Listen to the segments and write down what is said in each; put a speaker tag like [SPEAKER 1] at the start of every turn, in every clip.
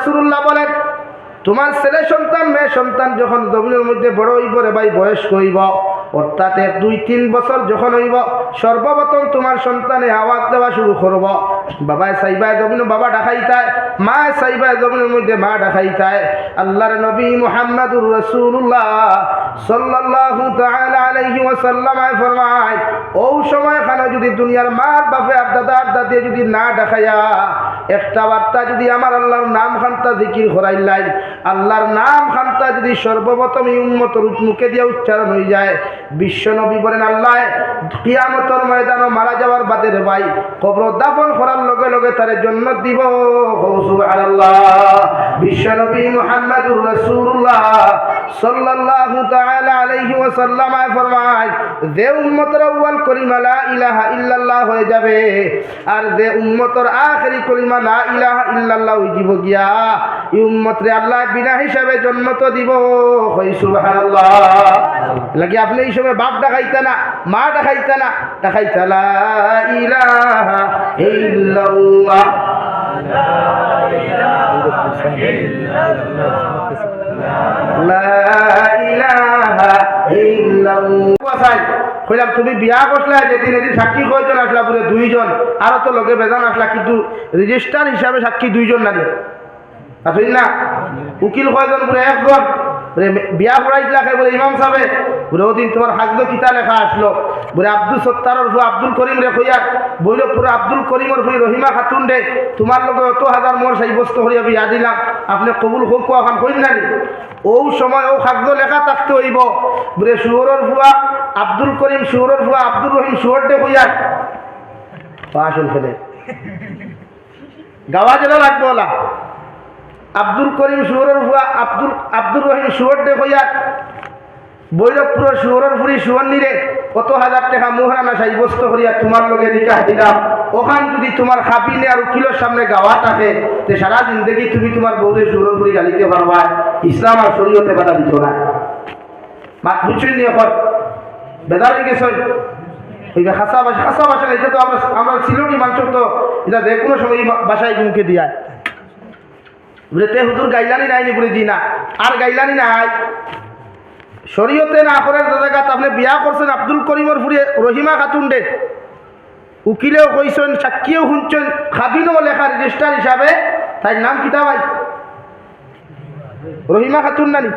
[SPEAKER 1] রাসূলুল্লাহ বলেন, তোমার ছেলে সন্তান, মেয়ে সন্তান যখন জমিনের মধ্যে বড় হইব রে ভাই বয়স হইব, অর্থাৎ এক দুই তিন বছর যখন হইব, সর্বপ্রথম তোমার সন্তানে আওয়াজ দেওয়া শুরু করব। বাবায় সাইবায় জমিন বাবা ডাকাইতায় মা সাইবায় জমিনের মধ্যে মা ডাকাইতায়। আল্লাহর নবী মুহাম্মাদুর রসুল্লাহ সাল্লাল্লাহু তাআলা আলাইহি ওয়াসাল্লাম ফরমায়, ও সময় খানে যদি দুনিয়ার মার বাপে আর দাদা আর দাদি যদি না দেখাইয়া একটা বার্তা যদি আমার আল্লাহর নাম খান্তা জিকির করাইলাই আল্লাহর নাম খান্তা যদি সর্বপ্রথম এই উন্মতর মুখে দিয়ে উচ্চারণ হয়ে যায়, বিশ্ব নবী বলেন, আল্লাহ, কিয়ামতর ময়দানও মারা যাওয়ার বাদে রে ভাই, কবর দাফন করার লগে লগে তার জন্য দিব। আল্লাহ বিশ্ব নবী মুহাম্মদুর রাসূলুল্লাহ সাল্লাল্লাহু তাআলা আলাইহি ওয়াসাল্লাম ফরমায়, যে উম্মতের আউয়াল কলিমা লা ইলাহা ইল্লাল্লাহ হয়ে যাবে, আর যে উম্মতের আখেরি কলিমা লা ইলাহা ইল্লাল্লাহ যাব গিয়া, এই উম্মতরে আল্লাহ বিনা হিসাবে জন্ম দিব। হই সুবহানাল্লাহ। আপনি এই সময় বাপ ডাকাইতা না, মা ডাকাইতা না ডাকাইতা লা ইলাহা ইল্লাল্লাহ। কইলাম, তুমি বিয়া করলা যেদিন এদিন সাক্ষী কয়জন আসলা পুরো দুইজন। আরও তো লোকে বেজান আসলা, কিন্তু রেজিস্টার হিসাবে সাক্ষী দুইজন নারী। আসল না উকিল কয়জন পুরো? একজন। বলে, বিয়া পড়াইছিলা খাই বলে, ইমাম সাহেব, বলে, ওদিন তোমার হাজদ কিতা লেখা আসলো? বলে, আব্দুল সত্তারর ফু আব্দুল করিম রে কইয়া, বইল পুরো আব্দুল করিমর ফুই রহিমা খাতুন রে, তোমার লগে অত হাজার মোর সাব্যস্ত করিয়া বিয়া দিলাম, আপনি কবুল হোক এখন কইন না ও সময় ও খাদ্য লেখা থাকতে হইব। বলে সুহরর ফুয়া আব্দুল করিম সুহরর ফুয়া আব্দুল রহিম সুহর দে কইয়া পাশন ফেলে। গাওয়া জেলা লাগবো ওলা। আব্দুল করিম সুহরের ভুয়া আব্দুল আব্দুল রহিম সুহর দে হইয়া বৈরবপুরের সুহরের ফুরি সুহর্ণিরে কত হাজার টাকা মোহরানা সাব্যস্ত করিয়া তোমার লগে নিকাহ দিলাম। ওখান যদি তোমার খাপিনে আর উকিলের সামনে গাওয়া থাকে, তে সারা জিন্দগি তুমি তোমার বউরে সুহরের ফুরি গালিতে পারবা ইসলাম আর শরীয়তে বাধা দিত না। মা বুঝছেন নি এখন? বেদার গেছে ওই খাসা ভাষা খাসা ভাষা এটা তো আমরা আমরা সিলোনি মানুষ তো। এটা যে কোনো সময় বাসায় মুখে দিয়া বলে হুজুর, গাইলানি নাইনি বলে জি না। আর গাইলানি নাই। শরীয়তে না করার জায়গাত আপনি বিয়া করছেন আব্দুল করিমর ফুরিয়ে রহিমা খাতুন দে উকিলেও কইছেন, সাক্ষীও শুনছেন খাবিনও লেখা রেজিস্টার হিসাবে। তাই নাম কিতা ভাই? রহিমা খাতুন নানি।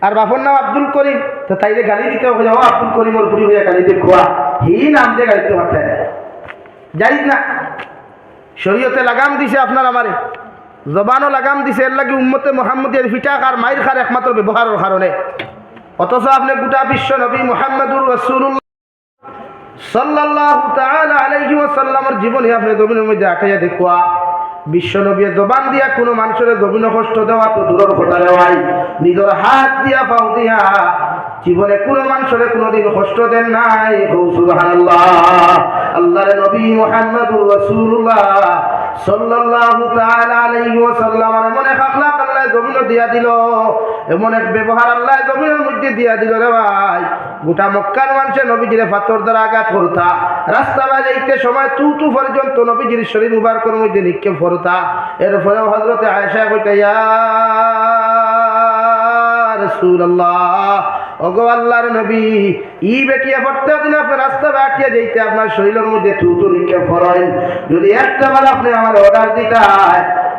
[SPEAKER 1] আর বাপর নাম আব্দুল করিম। তো তাইলে গালি দিতে হবে। আব্দুল করিমর ফুরি হইয়া গালিতে খোয়া। হি নাম দিয়ে গালিতে পাঠায়। যাই না। শরীয়তে লাগাম দিছে আপনার আমারে। জবানও লাগাম দিছে, এর লাগে উম্মতে মোহাম্মদের ফিটাক আর মাইর খার একমাত্র ব্যবহারের কারণে অথচ আপনি গোটা বিশ্ব নবী মোহাম্মদুর রসুল্লাহ তাআলা আলাইহি ওয়াসাল্লামের জীবনে আপনি জমিনের মধ্যে আটাইয়া দেখুয়া বিশ্ব নবী জবান দিয়া কোনো মানুষের জমিন কষ্ট দেওয়া তো দূরের কথা দেওয়াই নিজের হাত দিয়া পাও দিয়া। জীবনে কোনো মানুষের কোনোদিন কষ্ট দেন নাই। সুবহানাল্লাহ। আল্লাহর নবী মুহাম্মদুর রাসূলুল্লাহ সাল্লাল্লাহু তাআলা আলাইহি এমন এক আখলাক আল্লাহ জমিন দিয়া দিল। এমন এক ব্যবহার আল্লাহ জমিনের মধ্যে দিয়া দিল রে ভাই। গোটা মক্কার মানুষের নবীজিরে পাথর দ্বারা আঘাত করতা। রাস্তা বাজাইতে সময় তু তু পর্যন্ত নবীজির শরীর মুবারকের মধ্যে নিক্ষেপ করতা। এরপরে হজরতে আয়েশা কইতা, ইয়া রাসূলুল্লাহ ওগো আল্লাহর নবী, ই বেটিয়া পড়তে দিন আপনার রাস্তা বাটিয়ে যেতে আপনার শরীরের মধ্যে থুতু নিক্ষেপ করেন। যদি একটা বার আপনি আমার অর্ডার দিতায়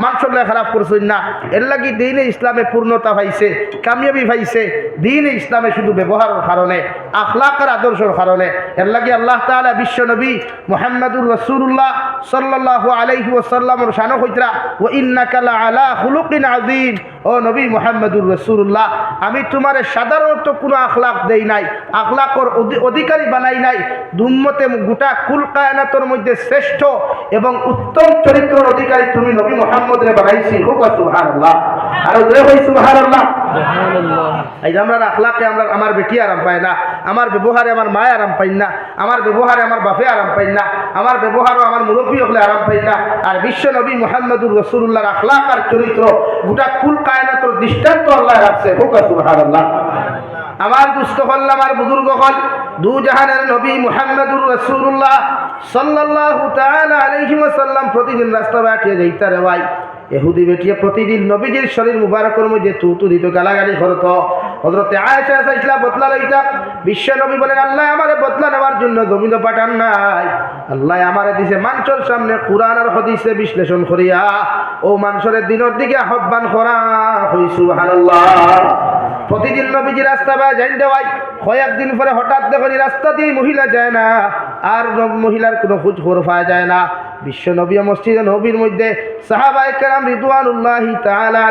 [SPEAKER 1] মানুষের খারাপ করছেন না। এর লাগি দিনে ইসলামে পূর্ণতা পাইছে, কামিয়াবি পাইছে। দিনে ইসলামে শুধু ব্যবহারের কারণে, আখলাকের আদর্শের কারণে। এর লাগি আল্লাহ তাআলা বিশ্ব নবী মোহাম্মদুর রসুল্লাহ সাল্লাল্লাহু আলাইহি ওয়াসাল্লামর শানো কইতরা ও ইন্নাকা লা আলা খুলুকিন আযীম ও নবী মোহাম্মদুর রসুল্লাহ আমি তোমার সাধারণত কোনো আখলাক দেই নাই, আখলাকর অধি- অধিকারী বানাই নাই। দুম্মতে গোটা কুল কায়নাতর মধ্যে শ্রেষ্ঠ এবং উত্তম চরিত্রের অধিকারী তুমি নবী মোহাম্মদরে বানাইছি হোক সুবহানাল্লাহ। আর ওদের হই সুবহানাল্লাহ। এই যে আমরা আখলাকে আমরা আমার বেটি আরাম পায় না আমার ব্যবহারে আমার মায় আরাম পাই না আমার ব্যবহারে আমার বাপে আরাম পাই না আমার ব্যবহারও আমার মুরব্বী হলে আরাম পাই না আর বিশ্ব নবী মোহাম্মদুর রসুল্লাহর আখলাক আর চরিত্র গোটা কুল কায়নাতর দৃষ্টান্ত আল্লাহ রাখছে হোক সুবহানাল্লাহ। আমার দুস্থ হল আমার বুজুর্গ হল দু জাহানের নবী মুহাম্মদুর রসুল্লাহ আলাইহি ওয়াসাল্লাম প্রতিদিন রাস্তা বাটিয়ে যাইতা রে ভাই এহুদি বেটিয়ে প্রতিদিন নবীজির শরীর মুবারকের মধ্যে তু তু দিত, গালাগালি করত। হজরতে আয়েশা বদলা লইতা। বিশ্ব নবী বলেন, আল্লাহ আমারে বদলা নেওয়ার জন্য জমিন পাঠান নাই। আল্লাহ আমারে দিছে মানুষের সামনে কোরআন আর হদিসে বিশ্লেষণ করিয়া। ও মানুষের দিনের দিকে আহ্বান করা হই, সুবহানাল্লাহ। প্রতিদিন নবীজি রাস্তা বা যাই দেওয়াই কয়েকদিন পরে হঠাৎ দেখুন রাস্তা দিয়ে মহিলা যায় না। আর মহিলার কোনো খোঁজ খবর পাওয়া যায় না। বিশ্ব নবী মসজিদে নবীর মধ্যে সাহাবায়ে কেরাম রিদওয়ানুল্লাহি তাআলা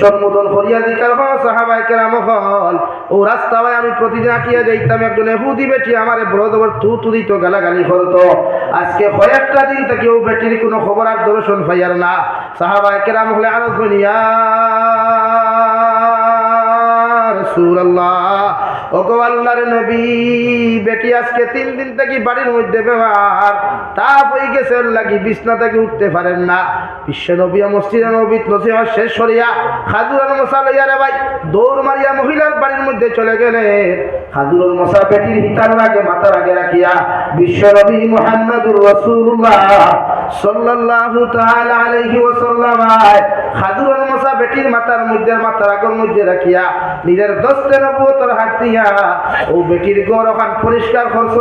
[SPEAKER 1] সম্বোধন করিয়া দিকার হল সাহাবায়ে কেরাম হল, ও রাস্তায় আমি প্রতিদিন আটিয়া যাইতাম, একজন এহুদি বেটি আমারে বড় বড় তু তু দিত, গালাগালি করতো। আজকে কয়েকটা দিন থেকে ও বেটির কোনো খবর আর দর্শন পাইয়ার না। সাহাবায়ে কেরাম হলে আরও শুনিয়া ওগো বাড়ির মধ্যে লইয়া ভাই, দৌড় মারিয়া মহিলার বাড়ির মধ্যে চলে গেলেন। খাজুরার মশা বেটির হিতার রাখিয়া বিশ্ব নবী মুহাম্মদুর রাসূলুল্লাহ সাল্লাল্লাহু বেটির মাথার মধ্যে মাথার আগর মধ্যে রাখিয়া নিজের দস্তে নবুয়তর হাত দিয়া ও বেটির গড় ওখান পরিষ্কার খরচ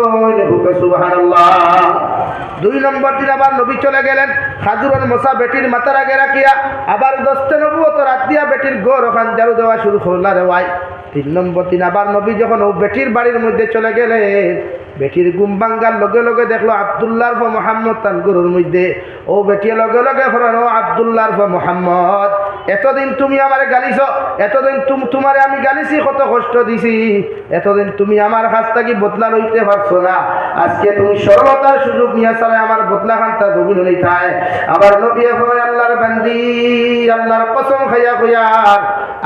[SPEAKER 1] দুই নম্বর দিন আবার নবী চলে গেলেন। খাজুরার মশা বেটির মাথার আগে রাখিয়া আবার দস্তে নবুয়তর হাত দিয়া বেটির গড় ওখান জারু দেওয়া শুরু করলা রে তিন নম্বর দিন আবার নবী যখন ও বেটির বাড়ির মধ্যে চলে গেলেন, বেটির গুম ভাঙ্গার লগে লগে দেখল আবদুল্লাহর ফ মোহাম্মদ তার গরুর মধ্যে। ও বেটির লগে লগে ফরান ও আবদুল্লাহর ফ মোহাম্মদ। এতদিন তুমি আমার গালিছ, এতদিন তুম তোমারে আমি গালিছি, কত কষ্ট দিছি। এতদিন তুমি আমার কাছ থেকে বদলা লইতে পারছ না। আজকে তুমি সরলতার সুযোগ নিয়ে চলে আমার বদলা খান্তা জমিন লইতায় আবার নবী আল্লাহর বান্দি, আল্লাহর কসম খাইয়া কইয়ার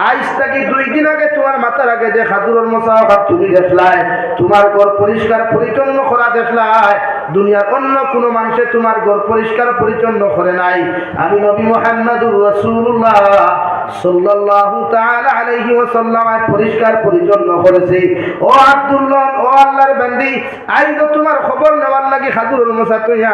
[SPEAKER 1] আজ থেকে দুই দিন আগে তোমার মাথার আগে যে খাদুরের মশা হাত তুমি দেখলাই, তোমার ঘর পরিষ্কার পরিচ্ছন্ন করা দেখলাই, দুনিয়ার অন্য কোনো মানুষে তোমার ঘর পরিষ্কার পরিচ্ছন্ন করে নাই। আমি নবী মোহাম্মদুর রসুল্লাহ সাল্লাল্লাহু তাআলা আলাইহি ওয়াসাল্লাম পরিষ্কার পরিচ্ছন্ন করেছে। ও আব্দুল্লাহ, ও আল্লাহর বান্দি আই তো তোমার খবর নেওয়ার লাগি খাদুরের মশা তুইয়া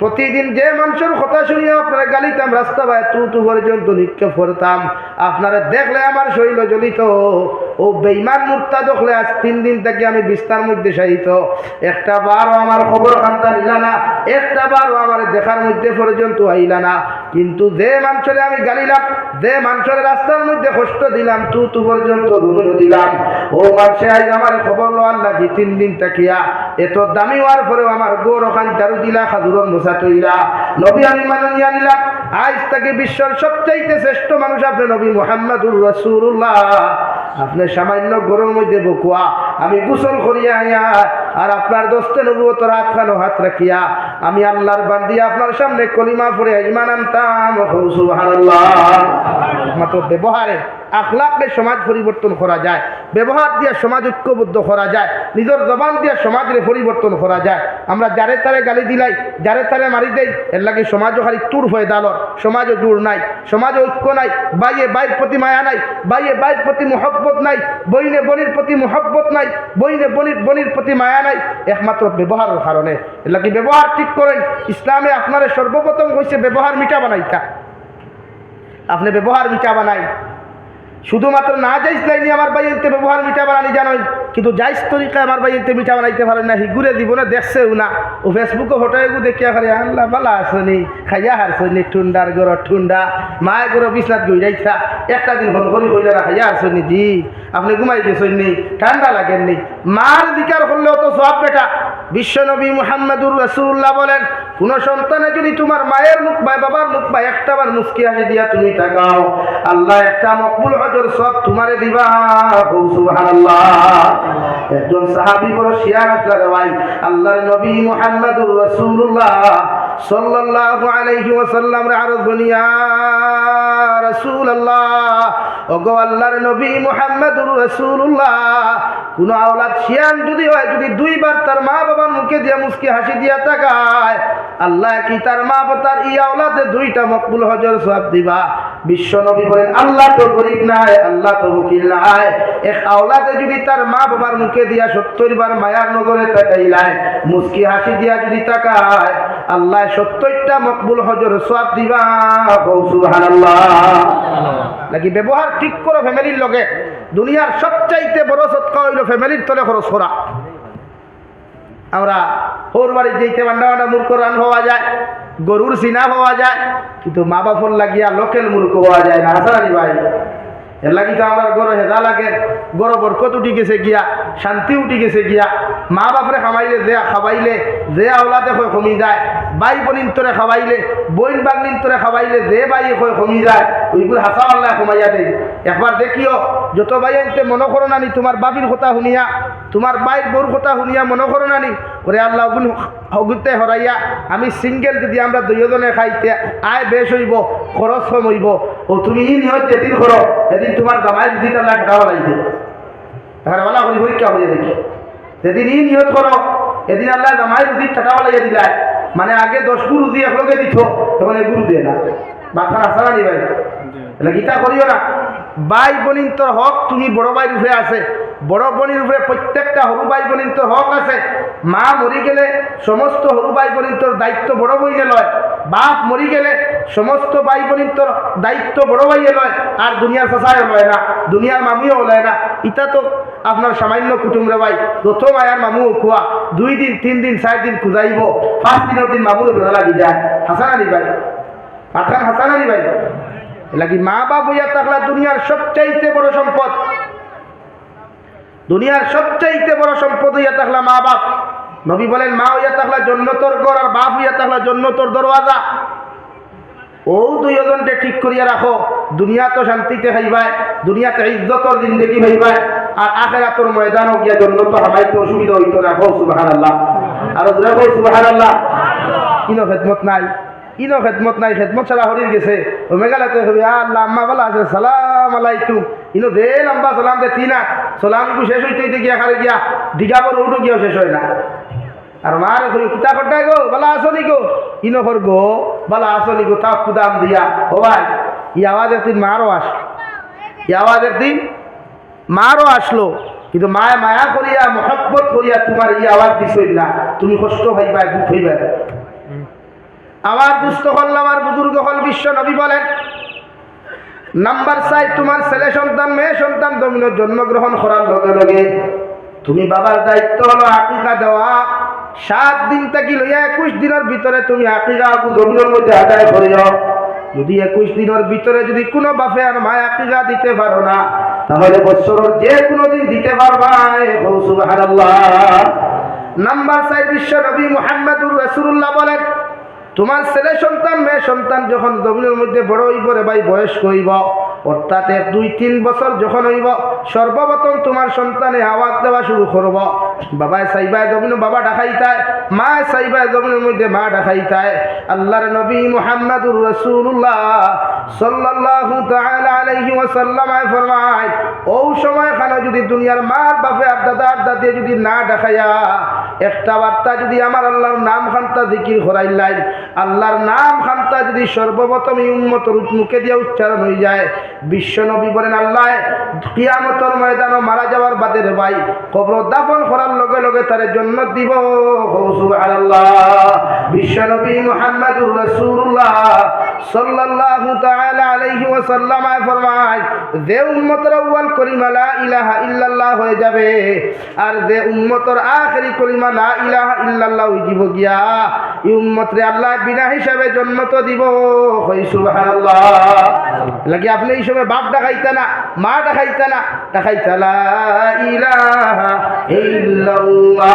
[SPEAKER 1] প্রতিদিন যে মানুষের কথা শুনিয়া আপনার গালিতাম, রাস্তা ভাই তু তু পর্যন্ত নিক্ষেপ করতাম আপনারা দেখলে আমার শৈল জ্বলিত। ও বেইমান মুক্তা দেখলে আজ তিন দিন থেকে আমি বিস্তার মধ্যে সাহিত একটা বারও আমার খবর খান্তা নিলা না একটা বারও আমার দেখার মধ্যে পর্যন্ত আইলা না কিন্তু যে মানুষের আমি গালিলাম, যে মানুষের রাস্তার মধ্যে কষ্ট দিলাম, তু তু পর্যন্ত ধুমুনো দিলাম। ও মানুষে আজ আমার খবর লোয়ার লাগি তিন দিন তাকিয়া। এত দামি হওয়ার পরেও আমার গৌর ওখান চারু দিলা, খাদুরন মোসা তৈরা। নবী আমি মাননীয় নিলাম। আজ তাকে বিশ্বের সবচাইতে শ্রেষ্ঠ মানুষ আপনি নবী মোহাম্মদুর রসুল্লাহ আপনি সামান্য গরুর মধ্যে বকুয়া। আমি গোসল করিয়া আইয়া আর আপনার দোস্তে নবুয়তর হাত খানো হাত রাখিয়া আমি আল্লাহর বান্দি আপনার সামনে কলিমা পড়ে ইমান আনতাম। মাত্র ব্যবহারে আখলাকলে সমাজ পরিবর্তন করা যায়, ব্যবহার দিয়ে সমাজ ঐক্যবদ্ধ করা যায়, নিজের জবান দিয়ে সমাজের পরিবর্তন করা যায়। আমরা যারে তারে গালি দিলাই, যারে তারে মারি দেই, এর লাগে সমাজও খালি তুর হয়ে দালর, সমাজও দূর নাই সমাজে ঐক্য নাই, বাইয়ে বাইর প্রতি মায়া নাই, বাইয়ে বাইর প্রতি মহব্বত নাই, বইনে বনির প্রতি মহব্বত নাই বইনে বনির বনির প্রতি মায়া নাই, একমাত্র ব্যবহারের কারণে। এর লাগে ব্যবহার ঠিক করেন, ইসলামে আপনার সর্বপ্রথম হয়েছে ব্যবহার মিটা বানাইতা। আপনি ব্যবহার মিটা বানাই। শুধুমাত্র না যাইস লাইনি আমার বাইতে ব্যবহার মিঠা বানানি জানোই, কিন্তু যাইস তরিকায় আমার বাইতে মিঠা বানাইতে পারেন না, হিগুরে জীবনে দেখছেও না। ও ফেসবুকে ফটো এগু দেখিয়া করে আল্লাহ বালা আসনি খাইয়া হারছনি, ঠুন্ডার গর ঠুন্ডা মায়ের গর বিছনাত গই যাইছা একটা দিন ফোন করি কইলে না খাইয়া হারছনি, জি। আপনি ঘুমাই গেছেন নি, ঠান্ডা লাগেন নি। মার দিকার করলেও তো সব বেটা। বিশ্বনবী মুহাম্মদুর রসুল্লাহ বলেন, কোন সন্তানে যদি তোমার মায়ের মুখ বা বাবার মুখ বা একটা বার মুস্কি হাসি দিয়া তুমি তাকাও, আল্লাহ একটা মকবুল হজর সব তোমারে দিবা। একজন সাহাবী বড় শিয়ার আসলে ভাই, আল্লাহর নবী মুহাম্মদুর রসুল্লাহ সাল্লাল্লাহু আলাইহি ওয়াসাল্লাম রে আরজ বনিয়া ওগো আল্লাহর নবী মুহাম্মদুর রাসূলুল্লাহ। কোন আওলাদ শিয়ান যদি হয়, যদি দুইবার তার মা বাবার মুখে দিয়া মুস্কি হাসি দিয়া তাকায়, আল্লাহ কি তার মা তার ই আওলাদে দুইটা মকবুল হজর সওয়াব দিবা? বিশ্ব নবী বলেন, আল্লাহ তো গরিব নাই, আল্লাহ তো উকিল নাই। এক আওলাদে যদি তার মা বাবার মুখে দিয়া সত্তর বার মায়ার নগরে তাকাইলায়, মুস্কি হাসি দিয়া যদি তাকায়, আল্লাহ সত্তরটা মকবুল হজর সওয়াব দিবা। সুবহানাল্লাহ। নাকি ব্যবহার ঠিক করো ফ্যামিলির লগে? দুনিয়ার সবচাইতে বড় সৎকা হইল ফ্যামিলির তলে খরচ করা। আমরা ওর বাড়ির যেতে বান্ডা বান্ডা মূর্খ রান হওয়া যায়, গরুর সিনা হওয়া যায়, কিন্তু মা বাপর লাগিয়া লোকেল মূর্খ হওয়া যায় না হাসানি ভাই। এর লাগি তো আমার গরো হেদা লাগে, গরো বরকত উঠি গেছে গিয়া, শান্তি উঠি গেছে গিয়া, মা বাপরে খাবাইলে যে খাবাইলে যে আওলাদে কয় কমি যায়, বাই বনিন তোরে খাবাইলে, বইন বাগনিন তোরে খাবাইলে যে বাই কয় কমি যায়। ওইগুলো হাসা আল্লাহ কমাইয়া দেয়। একবার দেখিও, যত বাই আনতে মনে করো নানি, তোমার বাবির কথা শুনিয়া, তোমার বাইর বোর কথা শুনিয়া মনে করো নানি, ওরে আল্লাহ অগুন অগুতে হরাইয়া, আমি সিঙ্গেল যদি আমরা দুইজনে খাইতে, আয় বেশ হইব, খরচ কম হইব। ও তুমি ই নিহত যেদিন করো এদিন তোমার জামাই দুইটা লাখ টাকা লাগবে এখানে বলা করি পরীক্ষা হয়ে দেখি যেদিন ই নিহত করো, এদিন আল্লাহ জামাই দুই টাকা লাগিয়ে দিলায় মানে আগে দশ গুরু দিয়ে একলগে দিত তখন এই গুরু দিয়ে না বাচ্চা আসা নি ভাই। তাহলে গীতা করিও না। বাই বোনিন তোর হক, তুমি বড় বাই রূপে আছে। বড় বোনের উপরে প্রত্যেকটা হরু বাই বোনিন তোর হক আছে। মা মরি গেলে সমস্ত হরু বাই বোনিন তোর দায়িত্ব বড় বইনে লয়। বাপ মরি গেলে সমস্ত বাই বোনিন তোর দায়িত্ব বড় ভাইয়ে লয়। আর দুনিয়ার চাষায় লয় না, দুনিয়ার মামিও লয় না। ইটা তো আপনার সামান্য কুটুমরে ভাই প্রথম আয়ার মামু খোয়া, দুই দিন, তিন দিন, চার দিন খুঁজাইব। পাঁচ দিনের দিন মামুর লাগি যায়। হাসান আলী ভাই। আঠান হাসান ভাই। লাগি মা বাপ হইয়া থাকলা দুনিয়ার সবচাইতে বড় সম্পদ? দুনিয়ার সবচাইতে বড় সম্পদ হইয়া থাকলা মা বাপ। নবী বলেন মা হইয়া থাকলা জন্নতর গড় আর বাপ হইয়া থাকলা জন্নতর দরওয়াজা। ও দুইজনকে ঠিক করিয়া রাখো দুনিয়া তো শান্তিতে হইবায় দুনিয়াতে ইজ্জতর জিন্দগি হইবায় আর আখেরাতর ময়দানও গিয়া জন্নত হামাইতে অসুবিধা হইতো না। হো সুবাহান আল্লাহ আর সুবাহান আল্লাহ কিনো খেদমত নাই? কিনো খেদমত নাই, খেদমত ছাড়া হরির গেছে। ও মেঘালয়তে হবে আল্লাহ, আম্মা বলা আছে, সালাম আলাইকুম। ইনো দে, লম্বা সালাম দে তিনা সালাম কু শেষ হইতে গিয়া, খালি গিয়া। দিঘাবর উঠো গিয়া শেষ হয় না। আর মার কই কিতা করতে গো বালা আসনি গো? ইনো কর গো বালা আসনি গো তা কুদাম দিয়া। ও ভাই, ই আওয়াজ একদিন মারও আস ই আওয়াজ একদিন মারও আসলো। কিন্তু মায়া মায়া করিয়া, মহব্বত করিয়া তোমার ই আওয়াজ দিছই না। তুমি কষ্ট হইবা দুঃখ হইবা আমার দুস্থ হল আর বুজুর্গ হল, বিশ্ব নবী বলেন। নাম্বার চাই তোমার ছেলে সন্তান, মেয়ে সন্তান দমিন জন্মগ্রহণ করার লগে লগে তুমি বাবার দায়িত্ব হলো আকিকা দেওয়া। সাত দিন থাকি লইয়া একুশ দিনের ভিতরে তুমি আকিকা দমিনের মধ্যে আদায় করিও যদি একুশ দিনের ভিতরে যদি কোনো বাপে আর মায় আকিকা দিতে পারো না, তাহলে বছরের যে কোনো দিন দিতে পারবা। নাম্বার চাই বিশ্ব নবী মোহাম্মদুর রসুল্লাহ বলেন তোমার ছেলে সন্তান, মেয়ে সন্তান যখন জমিনের মধ্যে বড় হইব রে ভাই বয়স হইব, অর্থাৎ এক, দুই, তিন বছর যখন হইব, সর্বপ্রথম তোমার সন্তানে আওয়াজ দেওয়া শুরু করব। বাবায় সাইবায় জমিন বাবা ডাকাইতায় মা সাইবায় জমিনের মধ্যে মা ডাকাইতায়। আল্লাহর নবী মুহাম্মাদুর রাসূলুল্লাহ সাল্লাল্লাহু তাআলা আলাইহি ওয়াসাল্লাম ফরমায়, ও সময় খানে যদি দুনিয়ার মার বাপে আর দাদা আর দাদি যদি না ডাকাইয়া একটা বার্তা যদি আমার আল্লাহর নাম খান্তা জিকির করাইলাই আল্লাহর নাম খান্তা যদি সর্বপ্রথম এই উন্মতর মুখে দিয়ে উচ্চারণ হয়ে যায়, বিশ্ব নবী বলেন, আল্লাহ, কিয়ামতর ময়দানও মারা যাওয়ার বাদে রে ভাই, কবর দাফন করার লগে লগে তার জন্য দিব। আল্লাহ বিশ্ব নবী মুহাম্মদুর রাসূলুল্লাহ। সাল্লাল্লাহু তাআলা আলাইহি ওয়াসাল্লাম ফরমায়, যে উম্মতের আউয়াল কলিমা লা ইলাহা ইল্লাল্লাহ হয়ে যাবে, আর যে উম্মতের আখেরি কলিমা লা ইলাহা ইল্লাল্লাহ হয়ে যাব গিয়া উম্মতরে আল্লাহ বিনা হিসাবে জন্ম দিব। হই সুবহানাল্লাহ। আপনি এই সময় বাপ ডাকাইতা না, মা ডাকাইতা না? ডাকাইতা লা ইলাহা ইল্লাল্লাহ।